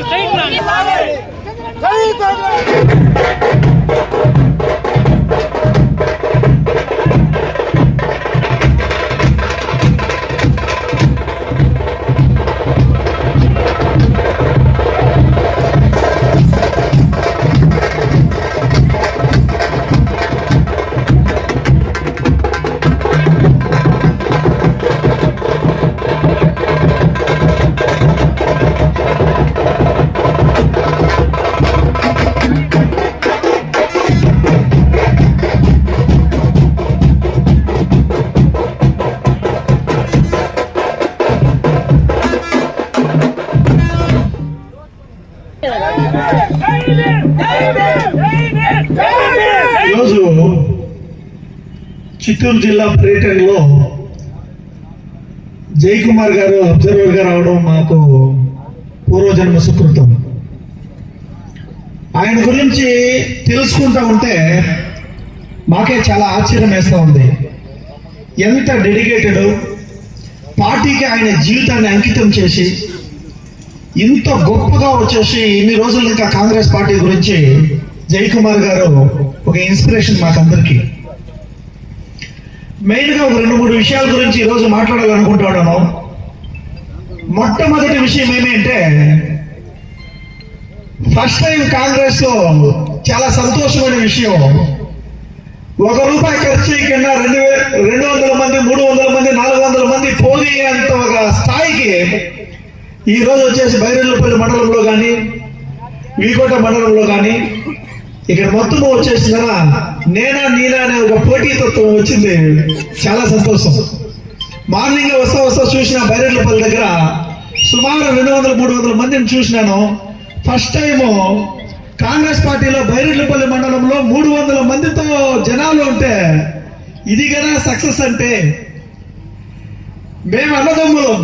జై కాంగ్రెస్ ఈరోజు చిత్తూరు జిల్లా పర్యటనలో జయకుమార్ గారు అబ్జర్వర్ గారు రావడం మాకు పూర్వజన్మ సుకృతం. ఆయన గురించి తెలుసుకుంటా ఉంటే మాకే చాలా ఆశ్చర్యం వేస్తూ ఉంది. ఎంత డెడికేటెడ్ పార్టీకి ఆయన జీవితాన్ని అంకితం చేసి ఇంత గొప్పగా వచ్చేసి ఇన్ని రోజులు ఇంకా కాంగ్రెస్ పార్టీ గురించి జయకుమార్ గారు ఒక ఇన్స్పిరేషన్ మాకందరికి. మెయిన్గా ఒక రెండు మూడు విషయాల గురించి ఈరోజు మాట్లాడాలనుకుంటున్నాను మొట్టమొదటి విషయం ఏమి అంటే ఫస్ట్ టైం కాంగ్రెస్లో చాలా సంతోషమైన విషయం ఒక రూపాయి ఖర్చు చేయకుండా రెండు వేల రెండు వందల మంది మూడు వందల మంది నాలుగు వందల మంది పోగి అంత ఒక స్థాయికి ఈ రోజు వచ్చేసి బైరెల్లపల్లి మండలంలో కానీ వీకోట మండలంలో కానీ ఇక్కడ మొత్తం వచ్చేసి కదా నేనా నీనా అనే ఒక పోటీతత్వం వచ్చింది. చాలా సంతోషం. మార్నింగ్ వస్తా వస్తా చూసిన బైరెల్లపల్లి దగ్గర సుమారు రెండు వందల మూడు వందల మందిని చూసినాను. ఫస్ట్ టైము కాంగ్రెస్ పార్టీలో బైరెడ్లపల్లి మండలంలో మూడు వందల మందితో జనాలు ఉంటే ఇది కదా సక్సెస్ అంటే. మేము అన్నదమ్ములం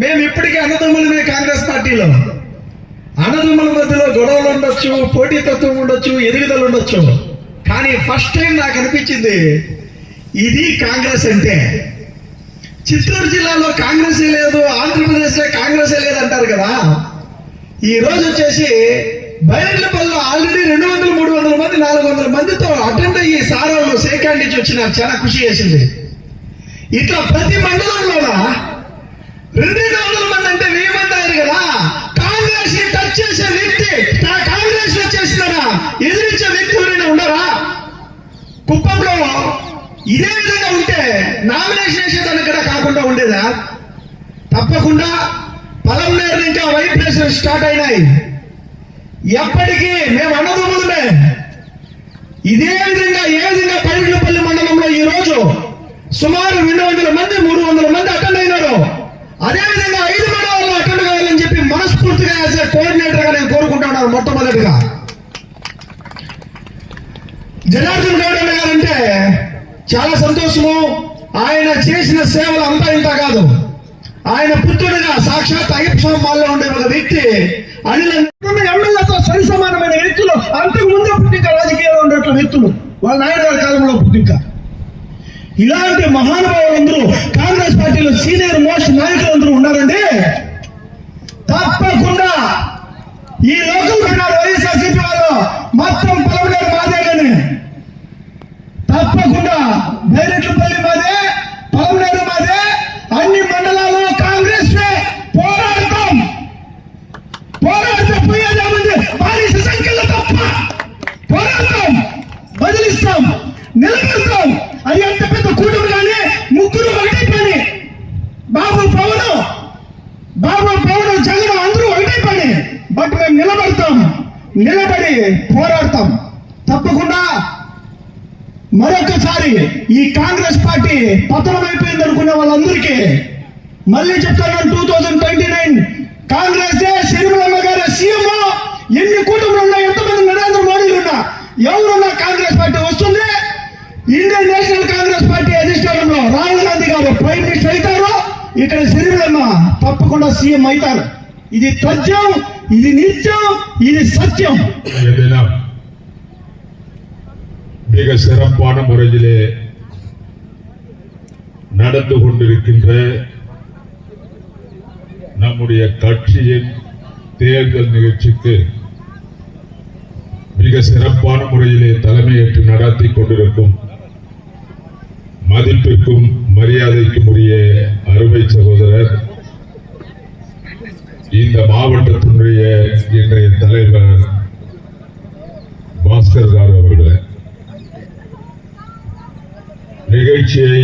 మేము ఇప్పటికీ అన్నదమ్ములమే కాంగ్రెస్ పార్టీలో. అన్నదమ్ముల మధ్యలో గొడవలు ఉండొచ్చు పోటీతత్వం ఉండొచ్చు ఎదుగుదలు ఉండొచ్చు. కానీ ఫస్ట్ టైం నాకు అనిపించింది ఇది కాంగ్రెస్ అంటే. చిత్తూరు జిల్లాలో కాంగ్రెస్ లేదు ఆంధ్రప్రదేశ్లో కాంగ్రెసే కాంగ్రెస్ లేదు అంటారు కదా. ఈ రోజు వచ్చేసి బయలుపల్లిలో ఆల్రెడీ రెండు వందల మూడు వందల మంది నాలుగు వందల మందితో అటెండ్ అయ్యి సారాలు సేకాండ్ నుంచి వచ్చి నాకు చాలా ఖుషి చేసింది. ఇట్లా ప్రతి మండలంలోనా రెండు వందల మంది అంటే వెయ్యి మంది అయ్యారు కదా. కాంగ్రెస్ని టచ్ చేసే వ్యక్తి నా కాంగ్రెస్లో చేసినారా ఎదిరించే వ్యక్తి ఎవరైనా ఉండరా కుప్పంలో ఇదే విధంగా ఉంటే నామినేషన్ వేసేదానికి కూడా కాకుండా ఉండేదా? తప్పకుండా పలంనేరు ఇంకా వైబ్రేషన్ స్టార్ట్ అయినాయి. ఎప్పటికీ మేము అన్నదమ్ములమే ఇదే విధంగా ఏ విధంగా పైడిపల్లి మండలంలో ఈ రోజు సుమారు రెండు వందల మంది మూడు వందల మంది అదే విధంగా ఐదు మండలాల్లో అటెండ్ కావాలని చెప్పి మనస్ఫూర్తిగా యాజ్ ఏ గా నేను కోరుకుంటున్నాను మొట్టమొదటిగా. జనార్దన్ గౌడ్ గారంటే చాలా సంతోషము. ఆయన చేసిన సేవలు అంతా ఇంత కాదు. ఆయన పుత్రుడిగా సాక్షాత్ అయ్యప్ప మాల్లో ఉండే ఒక వ్యక్తి అనిల్ ఎమ్మెల్యేతో సరి సమానమైన వ్యక్తులు అంతకు ముందే పుట్టిక రాజకీయాల్లో ఉన్నట్లు వ్యక్తులు. వాళ్ళ నాయుడు గారి కాలంలో పుట్టిక ఇలాంటి మహానుభావులందరూ కాంగ్రెస్ పార్టీలో సీనియర్ మోస్ట్ నాయకులందరూ ఉన్నారండి తప్పకుండా ఈ లోకల్ ఉన్నారు వైఎస్ఆర్సీపీ వాళ్ళు మొత్తం పొలంగారు మాదేగానే తప్పకుండా బైరెట్లపల్లి మాదే పొలంగారు మాదే అన్ని మండలాల్లో కాంగ్రెస్ పోరాడతాం పోరాడితే పోయేదేముంది బానిస సంఖ్యలో తప్ప పోరాడతాం బదిలిస్తాం నిలబెడతాం అది ఎంత పెద్ద కూటమి కానీ ముగ్గురు ఒకటే పని బాబు పవన్ బాబు పవన్ అందరూ ఒకటే పని బట్ మేము నిలబడతాం నిలబడి పోరాడతాం. తప్పకుండా మరొకసారి ఈ కాంగ్రెస్ పార్టీ పతనం అయిపోయింది అనుకునే వాళ్ళందరికీ మళ్ళీ చెప్తాను two thousand twenty nine Congress శరీరమ్మ గారి సీఎం. ఎన్ని కూటములు ఉన్నా ఎంతమంది నరేంద్ర మోడీలు ఉన్నా ఎవరున్నా కాంగ్రెస్ పార్టీ వస్తుంది. ఇండియన్ నేషనల్ కాంగ్రెస్ పార్టీ అధిష్టానంలో రాహుల్ గాంధీ గారు ప్రైమ్ మినిస్టర్ అవుతారు. ఇక్కడ శరీరమ్మ తప్పకుండా సీఎం అవుతారు ఇది తథ్యం ఇది నిత్యం ఇది సత్యం ఏదైనా மிக சிறப்பான முறையிலே நடந்து கொண்டிருக்கின்ற நம்முடைய கட்சியின் தேர்தல் நிகழ்ச்சிக்கு மிக சிறப்பான முறையிலே தலைமையேற்று நடத்தி கொண்டிருக்கும் மதிப்பிற்கும் மரியாதைக்கும் உரிய அருமை சகோதரர் இந்த மாவட்டத்தினுடைய இன்றைய தலைவர் பாஸ்கர் ராவ் அவர்களே. நிகழ்ச்சியை